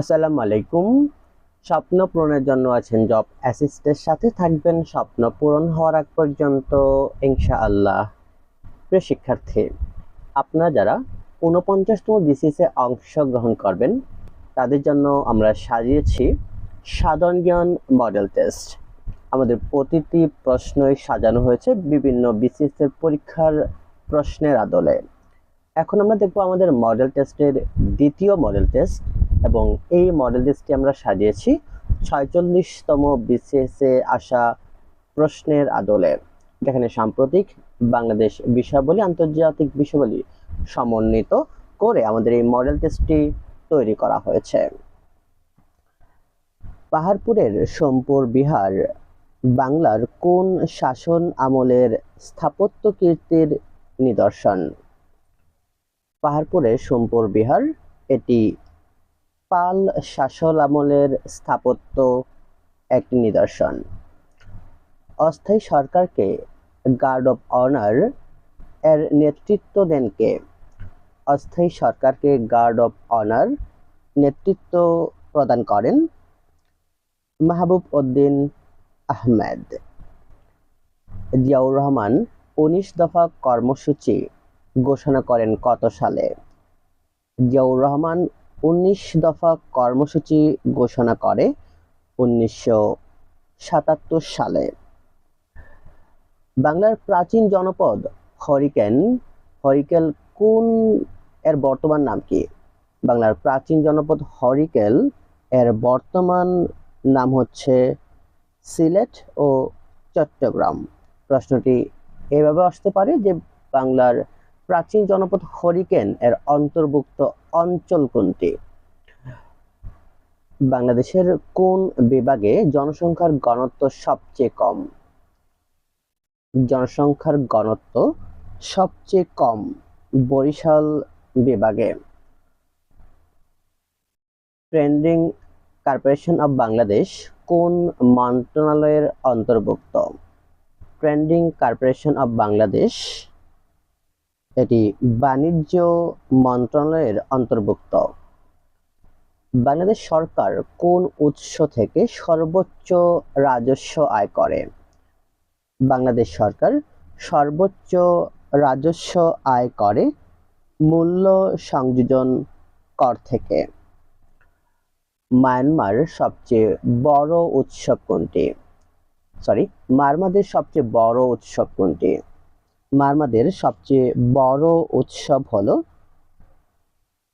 আসসালামু আলাইকুম। স্বপ্ন পূরণের জন্য আছেন জব অ্যাসিস্টের সাথে থাকবেন স্বপ্ন পূরণ হওয়ার আগ পর্যন্ত, ইনশাআল্লাহ। প্রিয় শিক্ষার্থী, আপনারা যারা ঊনপঞ্চাশতম বিসিসে অংশগ্রহণ করবেন, তাদের জন্য আমরা সাজিয়েছি সাধারণ জ্ঞান মডেল টেস্ট আমাদের প্রতিটি প্রশ্নই সাজানো হয়েছে বিভিন্ন বিসিএসের পরীক্ষার প্রশ্নের আদলে। এখন আমরা দেখব আমাদের মডেল টেস্টের দ্বিতীয় মডেল টেস্ট এবং এই মডেল টেস্টটি আমরা সাজিয়েছি ছয়চল্লিশতম বিসিএসে আসা প্রশ্নের আদলে। যেখানে সাম্প্রতিক বাংলাদেশ বিষয়াবলী, আন্তর্জাতিক বিষয়াবলী সমন্বিত করে আমাদের এই মডেল টেস্টটি তৈরি করা হয়েছে। পাহাড়পুরের সোমপুর বিহার, বাংলার কোন শাসন আমলের স্থাপত্য কীর্তির নিদর্শন? পাহাড়পুরের সোমপুর বিহার, এটি পাল শাসন আমলের স্থাপত্য একটি নিদর্শন। অস্থায়ী সরকারকে গার্ড অফ অনার এর নেতৃত্ব দেন কে? অস্থায়ী সরকারকে গার্ড অফ অনার নেতৃত্ব প্রদান করেন মাহবুব উদ্দিন আহমেদ। জিয়াউর রহমান উনিশ দফা কর্মসূচি ঘোষণা করেন কত সালে? জিয়াউর রহমান উনিশ দফা কর্মসূচি ঘোষণা করে উনিশশো সাতাত্তর সালে। বাংলার প্রাচীন জনপদ হরিকেন, হরিকেল কোন এর বর্তমান নাম কি? বাংলার প্রাচীন জনপদ হরিকেল এর বর্তমান নাম হচ্ছে সিলেট ও চট্টগ্রাম। প্রশ্নটি এভাবে আসতে পারে যে বাংলার প্রাচীন জনপদ হরিকেন এর অন্তর্ভুক্ত অঞ্চল কোনটি বাংলাদেশের কোন বিভাগে জনসংখ্যার ঘনত্ব সবচেয়ে কম? জনসংখ্যার ঘনত্ব সবচেয়ে কম বরিশাল বিভাগে। ট্রেন্ডিং কর্পোরেশন অফ বাংলাদেশ কোন মন্ত্রণালয়ের অন্তর্ভুক্ত? ট্রেন্ডিং কর্পোরেশন অফ বাংলাদেশ এটি বাণিজ্য মন্ত্রণালয়ের অন্তর্ভুক্ত। বাংলাদেশ সরকার কোন উৎস থেকে সর্বোচ্চ রাজস্ব আয় করে? বাংলাদেশ সরকার সর্বোচ্চ রাজস্ব আয় করে মূল্য সংযোজন কর থেকে। মায়ানমার সবচেয়ে বড় উৎসব কোনটি? সরি মারমাদের সবচেয়ে বড় উৎসব কোনটি? মারমাদের সবচেয়ে বড় উৎসব হলো